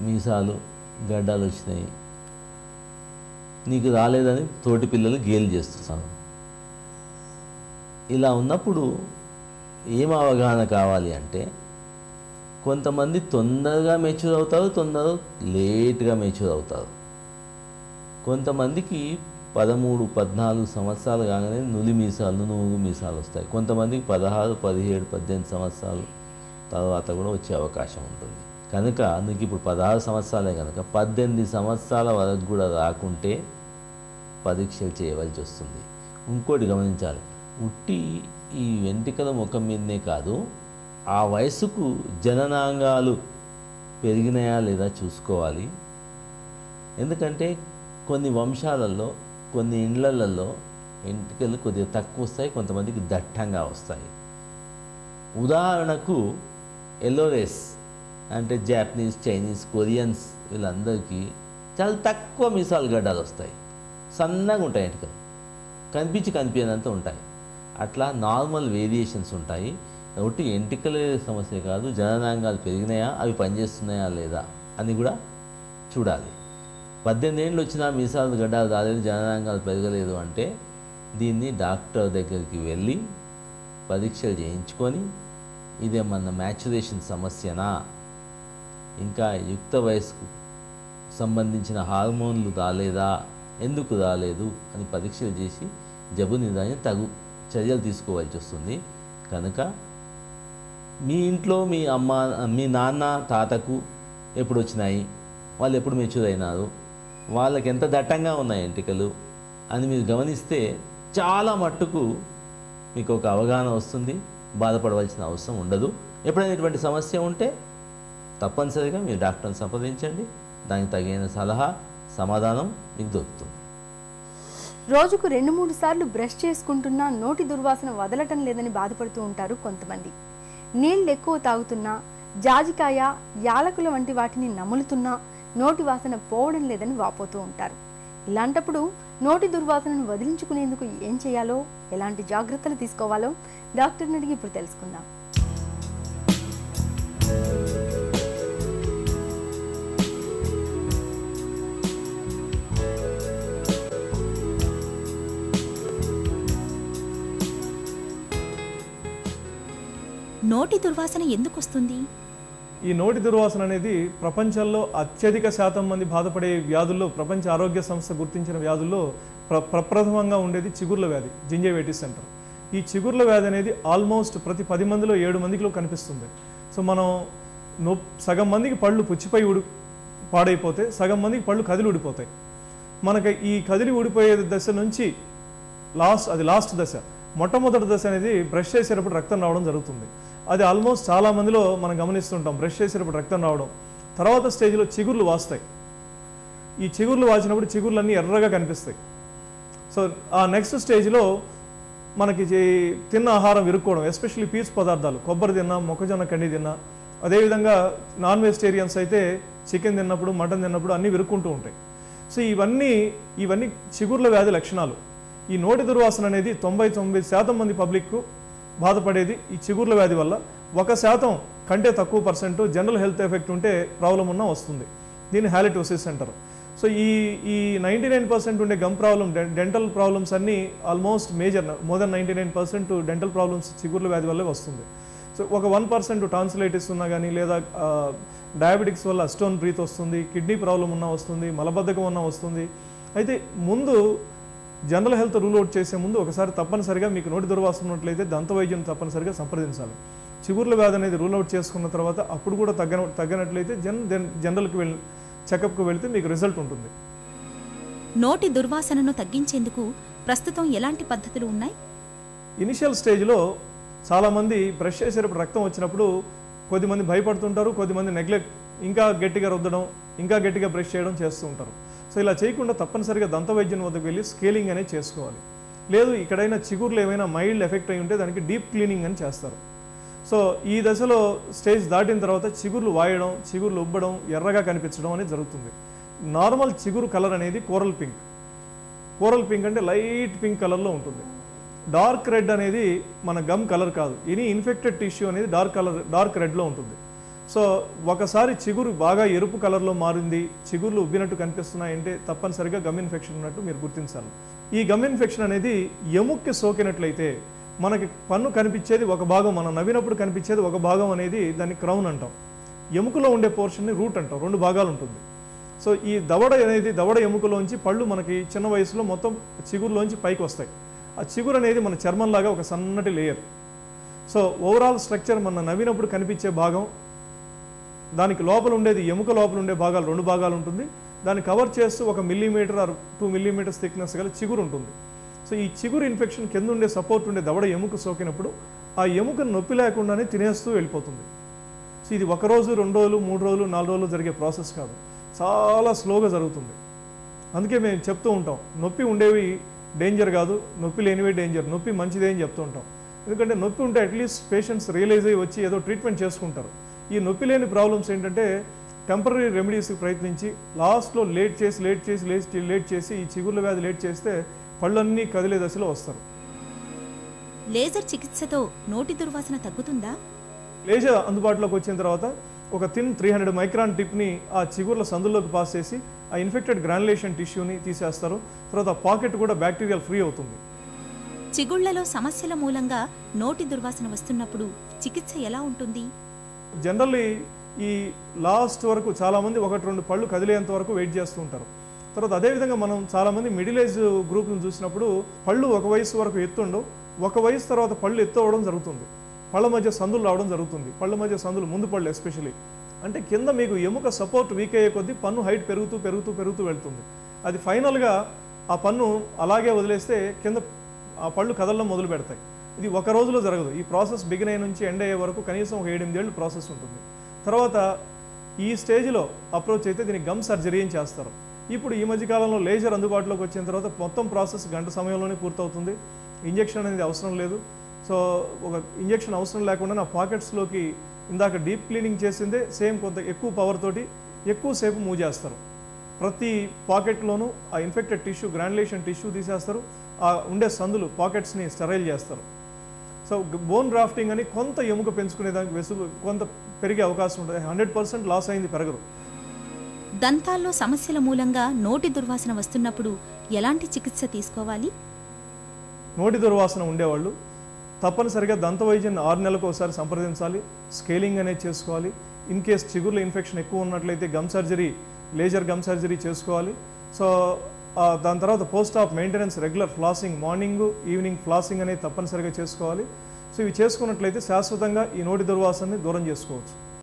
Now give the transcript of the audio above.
మీసాలు గడ్డాలు వచ్చినాయి. నీకు రాలేదని తోటి పిల్లలు గేలు చేస్తున్నాను. ఇలా ఉన్నప్పుడు ఏం అవగాహన కావాలి అంటే కొంతమంది తొందరగా మెచ్యూర్ అవుతారు తొందరగా లేట్గా మెచ్యూర్ అవుతారు. కొంతమందికి పదమూడు పద్నాలుగు సంవత్సరాలు కాగానే నులి మీసాలు నువ్వు మీసాలు వస్తాయి. కొంతమందికి పదహారు పదిహేడు పద్దెనిమిది సంవత్సరాలు తర్వాత కూడా వచ్చే అవకాశం ఉంటుంది. కనుక నీకు ఇప్పుడు పదహారు సంవత్సరాలే కనుక పద్దెనిమిది సంవత్సరాల వరకు కూడా రాకుంటే పరీక్షలు చేయవలసి వస్తుంది. ఇంకోటి గమనించాలి. ఉట్టి ఈ వెంట్రుకల ముఖం మీదనే కాదు ఆ వయసుకు జననాంగాలు పెరిగినాయా లేదా చూసుకోవాలి. ఎందుకంటే కొన్ని వంశాలలో కొన్ని ఇండ్లలలో వెంట్రుకలు కొద్దిగా తక్కువ వస్తాయి కొంతమందికి దట్టంగా వస్తాయి. ఉదాహరణకు ఎల్లోరేస్ అంటే జాపనీస్ చైనీస్ కొరియన్స్ వీళ్ళందరికీ చాలా తక్కువ మీసాలు గడ్డలు వస్తాయి. సన్నగా ఉంటాయి వెంట్రుకలు కనిపించి కనిపించినంత ఉంటాయి. అట్లా నార్మల్ వేరియేషన్స్ ఉంటాయి. ఒకటి ఎంటికల సమస్య కాదు జననాంగాలు పెరిగినాయా అవి పనిచేస్తున్నాయా లేదా అని కూడా చూడాలి. పద్దెనిమిది ఏళ్ళు వచ్చినా మీసాలు గడ్డాలు రాలేదు జననాంగాలు పెరగలేదు అంటే దీన్ని డాక్టర్ దగ్గరికి వెళ్ళి పరీక్షలు చేయించుకొని ఇదేమన్నా మ్యాచురేషన్ సమస్యనా ఇంకా యుక్త వయస్సుకు సంబంధించిన హార్మోన్లు రాలేదా? ఎందుకు రాలేదు? అని పరీక్షలు చేసి జబ్బు నిదానం తగు చర్యలు తీసుకోవాల్సి వస్తుంది. కనుక మీ ఇంట్లో మీ అమ్మ మీ నాన్న తాతకు ఎప్పుడు వచ్చినాయి? వాళ్ళు ఎప్పుడు మెచ్యూర్ అయినారు? వాళ్ళకి ఎంత దట్టంగా ఉన్నాయి ఎంటికలు? అని మీరు గమనిస్తే చాలా మట్టుకు మీకు ఒక అవగాహన వస్తుంది. బాధపడవలసిన అవసరం ఉండదు. ఎప్పుడైనా ఇటువంటి సమస్య ఉంటే తప్పనిసరిగా మీరు డాక్టర్ని సంప్రదించండి. దానికి తగిన సలహా సమాధానం మీకు దొరుకుతుంది. రోజుకు రెండు మూడు సార్లు బ్రష్ చేసుకుంటున్నా నోటి దుర్వాసన వదలటం లేదని బాధపడుతూ ఉంటారు కొంతమంది. నీళ్ళు ఎక్కువ తాగుతున్నా జాజికాయ యాలకుల వంటి వాటిని నములుతున్నా నోటి వాసన పోవడం లేదని వాపోతూ ఉంటారు. ఇలాంటప్పుడు నోటి దుర్వాసనను వదిలించుకునేందుకు ఏం చేయాలో ఎలాంటి జాగ్రత్తలు తీసుకోవాలో డాక్టర్ని అడిగి ఇప్పుడు తెలుసుకుందాం. నోటి దుర్వాసన ఎందుకు వస్తుంది? ఈ నోటి దుర్వాసన అనేది ప్రపంచంలో అత్యధిక శాతం మంది బాధపడే వ్యాధుల్లో ప్రపంచ ఆరోగ్య సంస్థ గుర్తించిన వ్యాధుల్లో ప్ర ప్రప్రథమంగా ఉండేది చిగుర్ల వ్యాధి జింజేవైటిస్ సెంటర్. ఈ చిగుర్ల వ్యాధి అనేది ఆల్మోస్ట్ ప్రతి పది మందిలో ఏడు మందికిలో కనిపిస్తుంది. సో మనం నొ సగం మందికి పళ్ళు పుచ్చిపోయి ఉడి పాడైపోతే సగం మందికి పళ్ళు కదిలి ఊడిపోతాయి. మనకి ఈ కదిలి ఊడిపోయే దశ నుంచి లాస్ట్ అది లాస్ట్ దశ. మొట్టమొదటి దశ అనేది బ్రష్ చేసేటప్పుడు రక్తం రావడం జరుగుతుంది. అది ఆల్మోస్ట్ చాలా మందిలో మనం గమనిస్తుంటాం. బ్రష్ చేసేటప్పుడు రక్తం రావడం. తర్వాత స్టేజ్లో చిగుర్లు వాస్తాయి. ఈ చిగుర్లు వాచినప్పుడు చిగుర్లు అన్నీ ఎర్రగా కనిపిస్తాయి. సో ఆ నెక్స్ట్ స్టేజ్లో మనకి తిన్న ఆహారం ఇరుక్కోవడం ఎస్పెషల్లీ పీచు పదార్థాలు. కొబ్బరి తిన్నా మొక్కజొన్న కండి తిన్నా అదేవిధంగా నాన్ వెజిటేరియన్స్ అయితే చికెన్ తిన్నప్పుడు మటన్ తిన్నప్పుడు అన్నీ విరుక్కుంటూ ఉంటాయి. సో ఇవన్నీ ఇవన్నీ చిగుర్ల వ్యాధి లక్షణాలు. ఈ నోటి దుర్వాసన అనేది తొంభై తొమ్మిది శాతం మంది పబ్లిక్కు బాధపడేది ఈ చిగుర్ల వ్యాధి వల్ల. ఒక శాతం కంటే తక్కువ పర్సెంట్ జనరల్ హెల్త్ ఎఫెక్ట్ ఉంటే ప్రాబ్లం ఉన్నా వస్తుంది. దీన్ని హ్యాలిటోసిస్ అంటారు. సో ఈ ఈ నైంటీ నైన్ పర్సెంట్ ఉండే గమ్ ప్రాబ్లం డెంటల్ ప్రాబ్లమ్స్ అన్నీ almost major. More then ninety nine percent dental problems చిగుర్ల వ్యాధి వల్లే వస్తుంది. సో ఒక వన్ పర్సెంట్ టాన్సిలైటిస్ ఉన్నా కానీ లేదా డయాబెటిక్స్ వల్ల స్టోన్ బ్రీత్ వస్తుంది కిడ్నీ ప్రాబ్లం ఉన్నా వస్తుంది మలబద్ధకం ఉన్నా వస్తుంది. అయితే ముందు జనరల్ హెల్త్ రూల్ అవుట్ చేసే ముందు ఒకసారి తప్పనిసరిగా మీకు నోటి దుర్వాసన ఉన్నట్లయితే దంత వైద్యం తప్పనిసరిగా సంప్రదించాలి. చిగుర్ల వ్యాధి అనేది రూల్ అవుట్ చేసుకున్న తర్వాత అప్పుడు కూడా తగ్గన తగ్గనట్లయితే జన్ జనరల్కి వెళ్ళి చెకప్కి వెళ్తే మీకు రిజల్ట్ ఉంటుంది. నోటి దుర్వాసనను తగ్గించేందుకు ప్రస్తుతం ఎలాంటి పద్ధతులు ఉన్నాయి? ఇనిషియల్ స్టేజ్లో చాలామంది బ్రష్ చేసేటప్పుడు రక్తం వచ్చినప్పుడు కొద్దిమంది భయపడుతుంటారు కొద్దిమంది నెగ్లెక్ట్ ఇంకా గట్టిగా రుద్దడం ఇంకా గట్టిగా బ్రష్ చేయడం చేస్తూ ఉంటారు. సో ఇలా చేయకుండా తప్పనిసరిగా దంత వైద్యం వద్దకు వెళ్ళి స్కేలింగ్ అనేది చేసుకోవాలి. లేదు ఇక్కడైనా చిగుర్లు ఏమైనా మైల్డ్ ఎఫెక్ట్ అయి ఉంటే దానికి డీప్ క్లీనింగ్ అని చేస్తారు. సో ఈ దశలో స్టేజ్ దాటిన తర్వాత చిగుర్లు వాయడం చిగుర్లు ఉబ్బడం ఎర్రగా కనిపించడం అనేది జరుగుతుంది. నార్మల్ చిగురు కలర్ అనేది కోరల్ పింక్. కోరల్ పింక్ అంటే లైట్ పింక్ కలర్లో ఉంటుంది. డార్క్ రెడ్ అనేది మన గమ్ కలర్ కాదు. ఎనీ ఇన్ఫెక్టెడ్ టిష్యూ అనేది డార్క్ కలర్ డార్క్ రెడ్లో ఉంటుంది. సో ఒకసారి చిగురు బాగా ఎరుపు కలర్లో మారింది చిగుర్లు ఉబ్బినట్టు కనిపిస్తున్నాయంటే తప్పనిసరిగా గమ్ ఇన్ఫెక్షన్ ఉన్నట్టు మీరు గుర్తించాలి. ఈ గమ్ ఇన్ఫెక్షన్ అనేది ఎముక్కి సోకినట్లయితే మనకి పన్ను కనిపించేది ఒక భాగం మనం నవ్వినప్పుడు కనిపించేది ఒక భాగం అనేది దాన్ని క్రౌన్ అంటాం. ఎముకలో ఉండే పోర్షన్ని రూట్ అంటాం రెండు భాగాలు ఉంటుంది. సో ఈ దవడ అనేది దవడ ఎముకలోంచి పళ్ళు మనకి చిన్న వయసులో మొత్తం చిగురులోంచి పైకి వస్తాయి. ఆ చిగురు అనేది మన చర్మంలాగా ఒక సన్నటి లేయర్. సో ఓవరాల్ స్ట్రక్చర్ మన నవ్వినప్పుడు కనిపించే భాగం దానికి లోపల ఉండేది ఎముక లోపల ఉండే భాగాలు రెండు భాగాలు ఉంటుంది. దాన్ని కవర్ చేస్తూ ఒక millimetre or two millimetres thickness గల చిగురు ఉంటుంది. సో ఈ చిగురు ఇన్ఫెక్షన్ కింద ఉండే సపోర్ట్ ఉండే దవడ ఎముక సోకినప్పుడు ఆ ఎముకను నొప్పి లేకుండానే తినేస్తూ వెళ్ళిపోతుంది. సో ఇది ఒక రోజు రెండు రోజులు మూడు రోజులు నాలుగు రోజులు జరిగే ప్రాసెస్ కాదు. చాలా స్లోగా జరుగుతుంది. అందుకే మేము చెప్తూ ఉంటాం నొప్పి ఉండేవి డేంజర్ కాదు నొప్పి లేనివే డేంజర్ నొప్పి మంచిదే అని చెప్తూ ఉంటాం. ఎందుకంటే నొప్పి ఉంటే అట్లీస్ట్ పేషెంట్స్ రియలైజ్ అయ్యి వచ్చి ఏదో ట్రీట్మెంట్ చేసుకుంటారు. ఈ నొప్పి లేని ప్రాబ్లమ్స్ ఏంటంటే టెంపరీ రెమెడీస్కి ప్రయత్నించి లాస్ట్లో లేట్ చేసి లేట్ చేసి లేట్ లేట్ చేసి ఈ చిగుర్ల వ్యాధి లేట్ చేస్తే పళ్ళన్నీ కదిలే దశలో వస్తారు. లేజర్ చికిత్సతో నోటి దుర్వాసన తగ్గుతుందా? లేజర్ అందుబాటులోకి వచ్చిన తర్వాత ఒక థిన్ త్రీ హండ్రెడ్ మైక్రాన్ టిప్ని ఆ చిగుర్ల సందుల్లోకి పాస్ చేసి ఆ ఇన్ఫెక్టెడ్ గ్రానులేషన్ టిష్యూని తీసేస్తారు. తర్వాత పాకెట్ కూడా బ్యాక్టీరియల్ ఫ్రీ అవుతుంది. చిగుళ్ళలో సమస్యల మూలంగా నోటి దుర్వాసన వస్తున్నప్పుడు చికిత్స ఎలా ఉంటుంది? జనరల్లీ ఈ లాస్ట్ వరకు చాలామంది ఒకటి రెండు పళ్ళు కదిలేంత వరకు వెయిట్ చేస్తూ ఉంటారు. తర్వాత అదేవిధంగా మనం చాలామంది మిడిల్ ఏజ్ గ్రూప్ను చూసినప్పుడు పళ్ళు ఒక వయసు వరకు ఎత్తుండవు ఒక వయసు తర్వాత పళ్ళు ఎత్తు అవ్వడం జరుగుతుంది. పళ్ళ మధ్య సందులు రావడం జరుగుతుంది. పళ్ళ మధ్య సందులు ముందు పళ్ళు ఎస్పెషలీ. అంటే కింద మీకు ఎముక సపోర్ట్ వీక్ అయ్యే కొద్దీ పన్ను హైట్ పెరుగుతూ పెరుగుతూ పెరుగుతూ వెళ్తుంది. అది ఫైనల్గా ఆ పన్ను అలాగే వదిలేస్తే కింద ఆ పళ్ళు కదలడం మొదలు పెడతాయి ఇది ఒక రోజులో జరగదు. ఈ ప్రాసెస్ బిగిన్ అయ్యే నుంచి ఎండ్ అయ్యే వరకు కనీసం ఒక ఏడెనిమిదేళ్ళు ప్రాసెస్ ఉంటుంది. తర్వాత ఈ స్టేజ్లో అప్రోచ్ అయితే దీనికి గమ్ సర్జరీ అని చేస్తారు. ఇప్పుడు ఈ మధ్యకాలంలో లేజర్ అందుబాటులోకి వచ్చిన తర్వాత మొత్తం ప్రాసెస్ గంట సమయంలోనే పూర్తవుతుంది. ఇంజెక్షన్ అనేది అవసరం లేదు. సో ఒక ఇంజెక్షన్ అవసరం లేకుండా నా పాకెట్స్లోకి ఇందాక డీప్ క్లీనింగ్ చేసిందే సేమ్ కొంత ఎక్కువ పవర్ తోటి ఎక్కువసేపు మూవ్ చేస్తారు. ప్రతి పాకెట్లోనూ ఆ ఇన్ఫెక్టెడ్ టిష్యూ గ్రాండ్యులేషన్ టిష్యూ తీసేస్తారు. ఆ ఉండే సందులు పాకెట్స్ని స్టెరైల్ చేస్తారు. సో బోన్ గ్రాఫ్టింగ్ అని కొంత ఎముక పెంచుకునే దానికి వెసుగు కొంత పెరిగే అవకాశం ఉంటుంది. హండ్రెడ్ పర్సెంట్ లాస్ అయింది పెరగదు. దంతాల్లో సమస్యల మూలంగా నోటి దుర్వాసన వస్తున్నప్పుడు ఎలాంటి చికిత్స తీసుకోవాలి? నోటి దుర్వాసన ఉండేవాళ్ళు. తప్పనిసరిగా దంత వైద్యాన్ని ఆరు నెలలకు ఒకసారి సంప్రదించాలి. స్కేలింగ్ అనేది చేసుకోవాలి. ఇన్ కేస్ చిగుర్ల ఇన్ఫెక్షన్ ఎక్కువ ఉన్నట్లయితే gum surgery laser gum surgery చేసుకోవాలి. సో దాని తర్వాత post of maintenance regular flossing morning evening flossing అనేది తప్పనిసరిగా చేసుకోవాలి. సో ఇవి చేసుకున్నట్లయితే శాశ్వతంగా ఈ నోటి దుర్వాసనని దూరం చేసుకోవచ్చు.